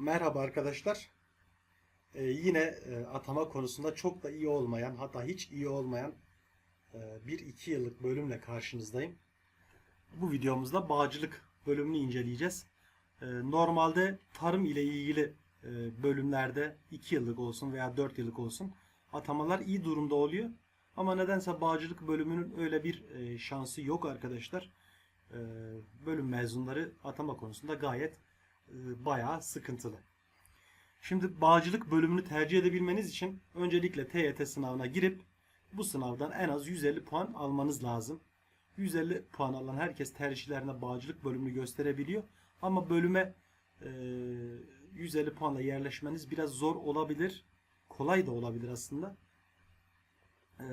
Merhaba arkadaşlar. Ee, yine e, atama konusunda çok da iyi olmayan, hatta hiç iyi olmayan e, bir iki yıllık bölümle karşınızdayım. Bu videomuzda bağcılık bölümünü inceleyeceğiz. Ee, normalde tarım ile ilgili e, bölümlerde 2 yıllık olsun veya 4 yıllık olsun atamalar iyi durumda oluyor. Ama nedense bağcılık bölümünün öyle bir e, şansı yok arkadaşlar. Ee, bölüm mezunları atama konusunda gayet e, bayağı sıkıntılı. Şimdi bağcılık bölümünü tercih edebilmeniz için öncelikle TYT sınavına girip bu sınavdan en az 150 puan almanız lazım. 150 puan alan herkes tercihlerine bağcılık bölümünü gösterebiliyor. Ama bölüme e, 150 puanla yerleşmeniz biraz zor olabilir. Kolay da olabilir aslında. E,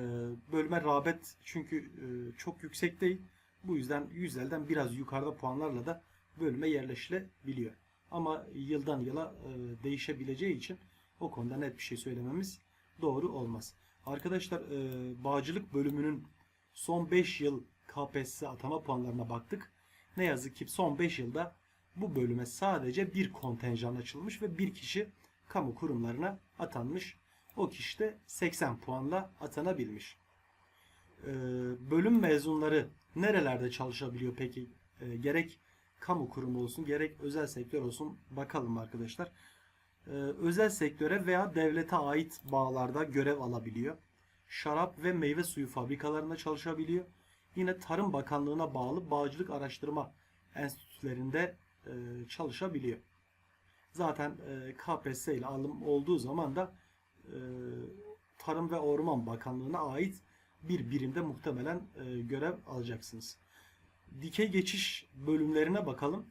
bölüme rağbet çünkü e, çok yüksek değil. Bu yüzden 150'den biraz yukarıda puanlarla da bölüme yerleşilebiliyor. Ama yıldan yıla e, değişebileceği için o konuda net bir şey söylememiz doğru olmaz. Arkadaşlar e, bağcılık bölümünün son 5 yıl KPSS atama puanlarına baktık. Ne yazık ki son 5 yılda bu bölüme sadece bir kontenjan açılmış ve bir kişi kamu kurumlarına atanmış. O kişi de 80 puanla atanabilmiş. E, bölüm mezunları nerelerde çalışabiliyor peki? E, gerek kamu kurumu olsun gerek özel sektör olsun bakalım arkadaşlar. Ee, özel sektöre veya devlete ait bağlarda görev alabiliyor. Şarap ve meyve suyu fabrikalarında çalışabiliyor. Yine Tarım Bakanlığı'na bağlı bağcılık araştırma enstitülerinde e, çalışabiliyor. Zaten e, KPSS ile alım olduğu zaman da e, Tarım ve Orman Bakanlığı'na ait bir birimde muhtemelen e, görev alacaksınız dikey geçiş bölümlerine bakalım.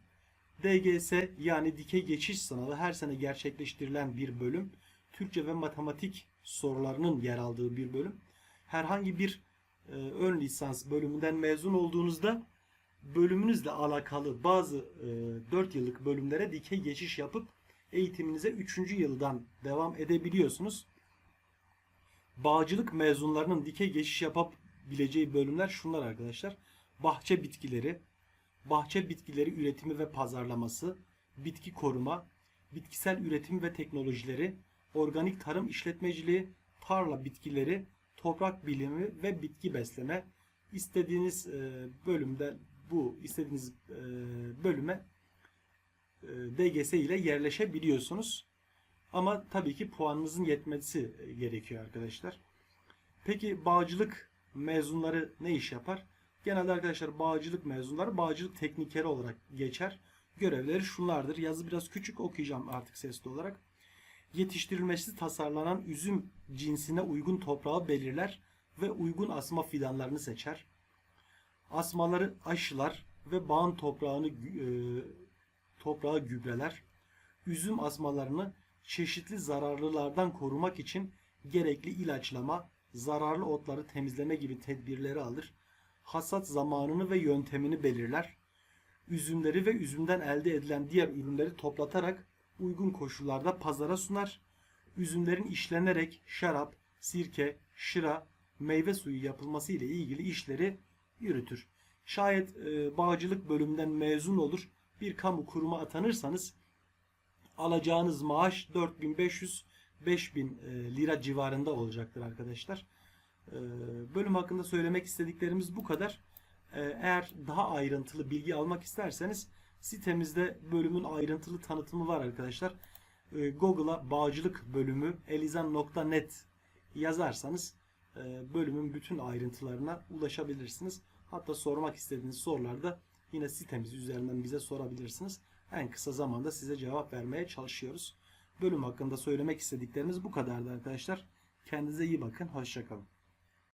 DGS yani dikey geçiş sınavı her sene gerçekleştirilen bir bölüm. Türkçe ve matematik sorularının yer aldığı bir bölüm. Herhangi bir e, ön lisans bölümünden mezun olduğunuzda bölümünüzle alakalı bazı e, 4 yıllık bölümlere dikey geçiş yapıp eğitiminize 3. yıldan devam edebiliyorsunuz. Bağcılık mezunlarının dikey geçiş yapabileceği bölümler şunlar arkadaşlar bahçe bitkileri, bahçe bitkileri üretimi ve pazarlaması, bitki koruma, bitkisel üretim ve teknolojileri, organik tarım işletmeciliği, tarla bitkileri, toprak bilimi ve bitki besleme. İstediğiniz e, bölümde bu istediğiniz e, bölüme e, DGS ile yerleşebiliyorsunuz. Ama tabii ki puanınızın yetmesi gerekiyor arkadaşlar. Peki bağcılık mezunları ne iş yapar? Genelde arkadaşlar bağcılık mezunları bağcılık teknikeri olarak geçer. Görevleri şunlardır. Yazı biraz küçük okuyacağım artık sesli olarak. Yetiştirilmesi tasarlanan üzüm cinsine uygun toprağı belirler ve uygun asma fidanlarını seçer. Asmaları aşılar ve bağın toprağını e, toprağı gübreler. Üzüm asmalarını çeşitli zararlılardan korumak için gerekli ilaçlama, zararlı otları temizleme gibi tedbirleri alır hasat zamanını ve yöntemini belirler. Üzümleri ve üzümden elde edilen diğer ürünleri toplatarak uygun koşullarda pazara sunar. Üzümlerin işlenerek şarap, sirke, şıra, meyve suyu yapılması ile ilgili işleri yürütür. Şayet e, bağcılık bölümünden mezun olur bir kamu kuruma atanırsanız alacağınız maaş 4500 5000 e, lira civarında olacaktır arkadaşlar. Ee, bölüm hakkında söylemek istediklerimiz bu kadar. Ee, eğer daha ayrıntılı bilgi almak isterseniz sitemizde bölümün ayrıntılı tanıtımı var arkadaşlar. Ee, Google'a bağcılık bölümü elizan.net yazarsanız e, bölümün bütün ayrıntılarına ulaşabilirsiniz. Hatta sormak istediğiniz sorularda yine sitemiz üzerinden bize sorabilirsiniz. En kısa zamanda size cevap vermeye çalışıyoruz. Bölüm hakkında söylemek istediklerimiz bu kadardı arkadaşlar. Kendinize iyi bakın. Hoşçakalın.